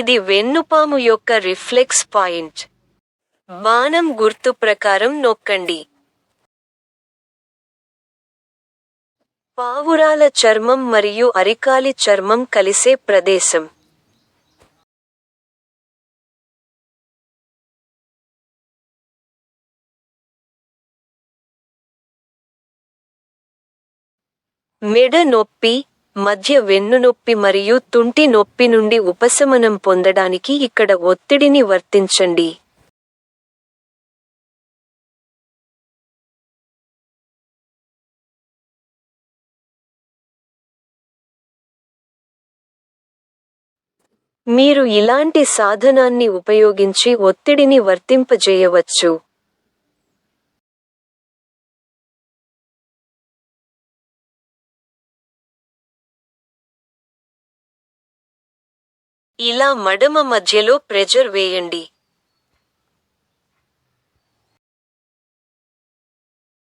ఇది వెన్నుపాము యొక్క reflex point. బాణం గుర్తు ప్రకారం నొక్కండి. పావురాల చర్మం మరియు అరికాలి చర్మం కలిసే ప్రదేశం. మెడ నొప్పి మధ్య వెన్నునొప్పి మరియు తుంటి నొప్పి నుండి ఉపశమనం పొందడానికి ఇక్కడ ఒత్తిడిని వర్తించండి. మీరు ఇలాంటి సాధనాన్ని ఉపయోగించి ఒత్తిడిని వర్తింపజేయవచ్చు. ఇలా మడమ మధ్యలో ప్రెజర్ వేయండి.